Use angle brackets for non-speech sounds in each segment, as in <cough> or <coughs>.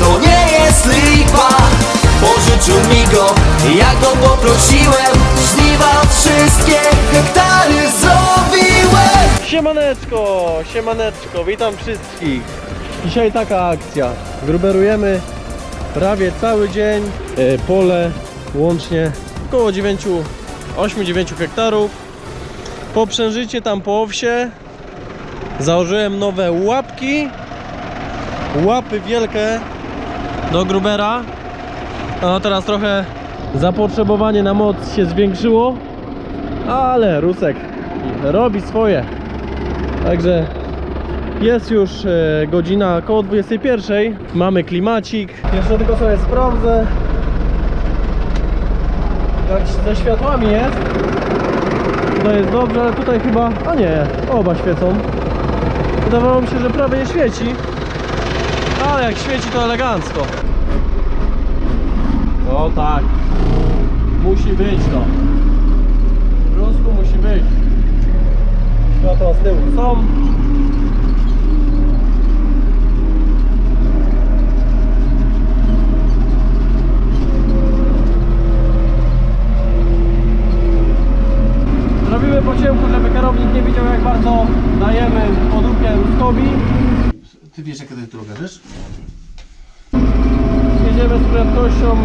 to nie jest lipa Pożyczył mi go, ja go poprosiłem Żniwa wszystkie hektary zrobiłem Siemaneczko, siemaneczko, witam wszystkich. Dzisiaj taka akcja. Gruberujemy prawie cały dzień. E, Pole łącznie około 9, 8-9 hektarów. Poprzężycie tam po owsie. Założyłem nowe łapki. Łapy wielkie do grubera. No teraz trochę zapotrzebowanie na moc się zwiększyło. Ale Rusek robi swoje. Także jest już e, godzina około 21. Mamy klimacik. Jeszcze tylko sobie sprawdzę. Jak ze światłami jest. To jest dobrze, ale tutaj chyba. A nie, oba świecą. Wydawało mi się, że prawie nie świeci. Ale jak świeci to elegancko. O tak. Musi być to. W Rusku musi być. Światła z tyłu są. Robimy po ciemku, żeby kierownik nie widział jak bardzo dajemy podupie Ruskowi. Ty wiesz jaka to jest droga, wiesz? Jedziemy z prędkością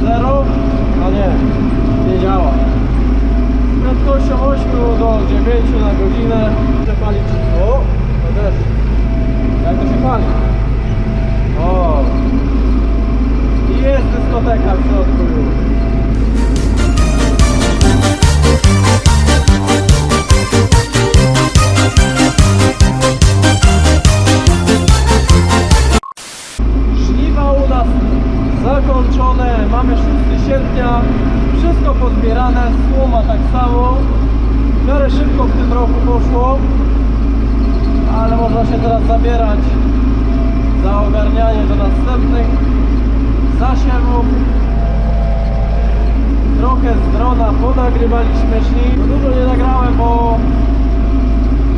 0, a nie, nie działa. Z prędkością 8 do 9 na godzinę. Chcę palić. O, to też. Jak to się pali? Zakończone, mamy 6 sierpnia, wszystko pozbierane, słoma tak samo. W miarę szybko w tym roku poszło, ale można się teraz zabierać za ogarnianie do następnych zasiewów. Trochę z drona ponagrywaliśmy szli. Dużo nie nagrałem, bo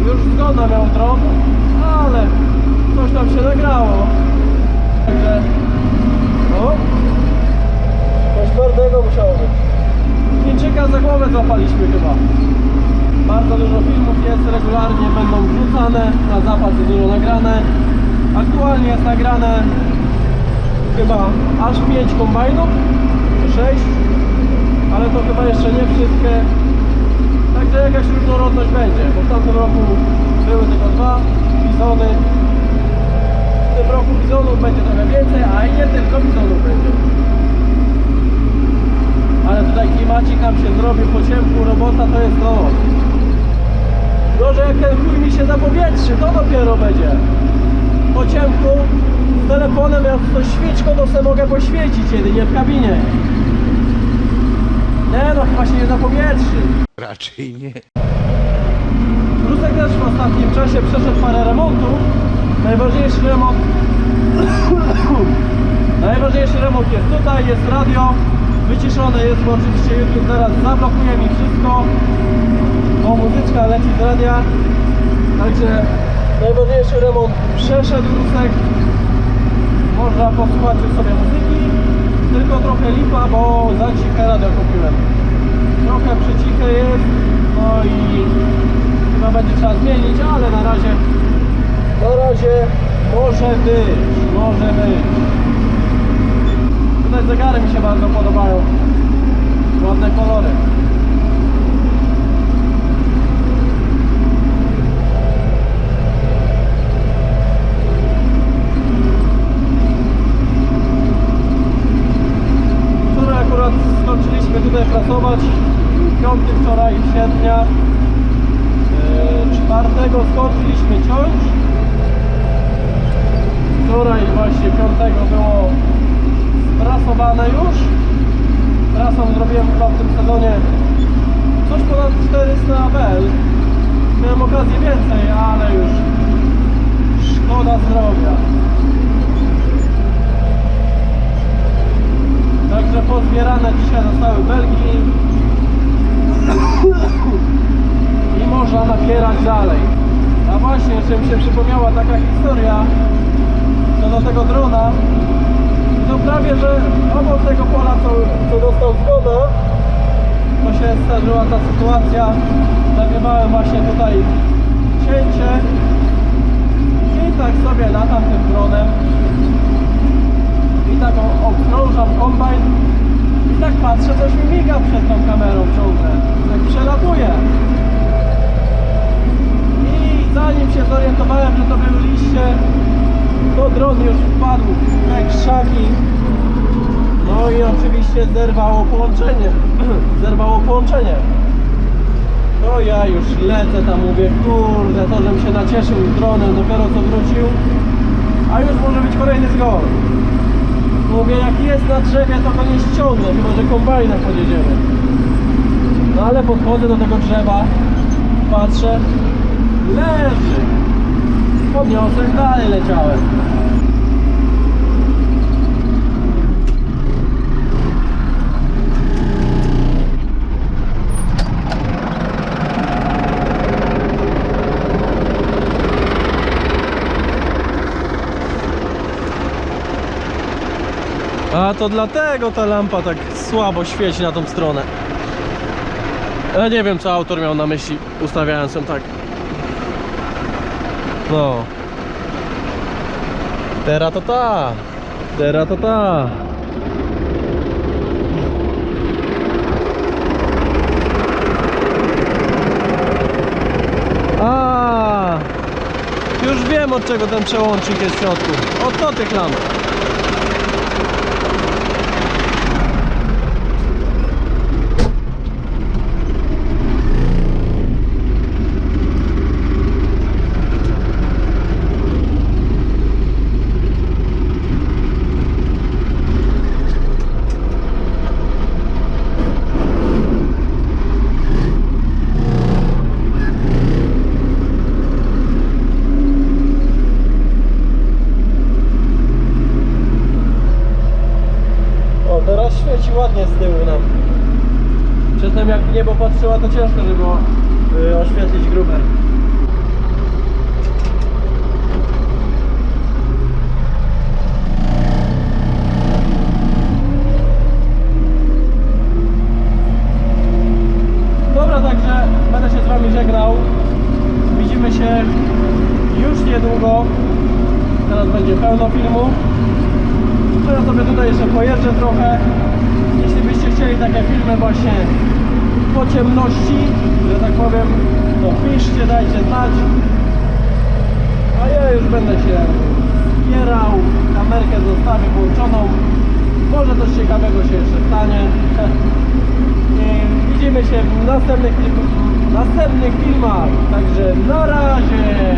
już zgoda miał dron, ale coś tam się nagrało. Także... O! Coś twardego musiało być. Chińczyka za głowę złapaliśmy chyba. Bardzo dużo filmów jest, regularnie będą wrzucane, na zapas jest dużo nagrane. Aktualnie jest nagrane chyba aż 5 kombajnów, czy 6, ale to chyba jeszcze nie wszystkie. Także jakaś różnorodność będzie, bo w tamtym roku były tylko dwa bizony, w tym roku bizonów będzie trochę więcej, a i nie tylko bizonów będzie. Ale tutaj zrobił po ciemku, robota to jest to. Gorzej jak ten chuj mi się zapowietrzy, to dopiero będzie. Po ciemku z telefonem jak to świeczką to sobie mogę poświecić jedynie w kabinie. Nie no, chyba się nie zapowietrzy. Raczej nie. Rusek też w ostatnim czasie przeszedł parę remontów. Najważniejszy remont <coughs> Najważniejszy remont jest tutaj, jest radio wyciszone jest, bo oczywiście YouTube zaraz zablokuje mi wszystko. Bo muzyczka leci z radia. Także najważniejszy remont przeszedł Rusek. Można posłuchać już sobie muzyki. Tylko trochę lipa, bo za ciche radio kupiłem. Trochę przyciche jest no i chyba będzie trzeba zmienić, ale na razie na razie może być, może być tutaj zegary mi się bardzo podobają ładne kolory Wczoraj akurat skończyliśmy tutaj pracować. Piąty wczoraj sierpnia. Yy, Czwartego skończyliśmy ciąć. Wczoraj właśnie piątego było sprasowane już. Trasą zrobiłem chyba w tym sezonie coś ponad 400 bel. Miałem okazję więcej, ale już szkoda zdrowia. Także pozbierane dzisiaj zostały belki i można napierać dalej. A właśnie jeszcze mi się przypomniała taka historia co do tego drona. To prawie, że obok tego pola, co, co dostał zgodę, to się zdarzyła ta sytuacja. Nagrywałem właśnie tutaj cięcie i tak sobie latam tym dronem i tak obkrążam kombajn i tak patrzę, coś mi miga przed tą kamerą ciągle. Tak przelatuje. I zanim się zorientowałem, że to były liście, to dron już wpadł w te krzaki. No oczywiście zerwało połączenie. <clears throat> zerwało połączenie. To ja już lecę tam, mówię, kurde, to żebym się nacieszył dronem, dopiero co wrócił. A już może być kolejny zgon. Mówię, jak jest na drzewie, to go nie ściągnę, chyba że kombajnem podjedziemy. No ale podchodzę do tego drzewa, patrzę, leży. Podniosłem, dalej leciałem. A to dlatego ta lampa tak słabo świeci na tą stronę. Ja nie wiem co autor miał na myśli ustawiając ją tak. No. Teraz to ta. Teraz to ta. Już wiem od czego ten przełącznik jest w środku. Od to tych lamp. O, teraz świeci ładnie z tyłu nam. Przedtem jak w niebo patrzyła, to ciężko, żeby y, oświetlić grubę. Dobra, także będę się z Wami żegnał. Widzimy się już niedługo. Teraz będzie pełno filmu. Ja sobie tutaj jeszcze pojeżdżę trochę. Chcieli takie filmy właśnie po ciemności, że tak powiem, to piszcie, dajcie znać. A ja już będę się zbierał, kamerkę zostawię włączoną. Może coś ciekawego się jeszcze stanie. <laughs> I widzimy się w następnych, następnych filmach. Także na razie!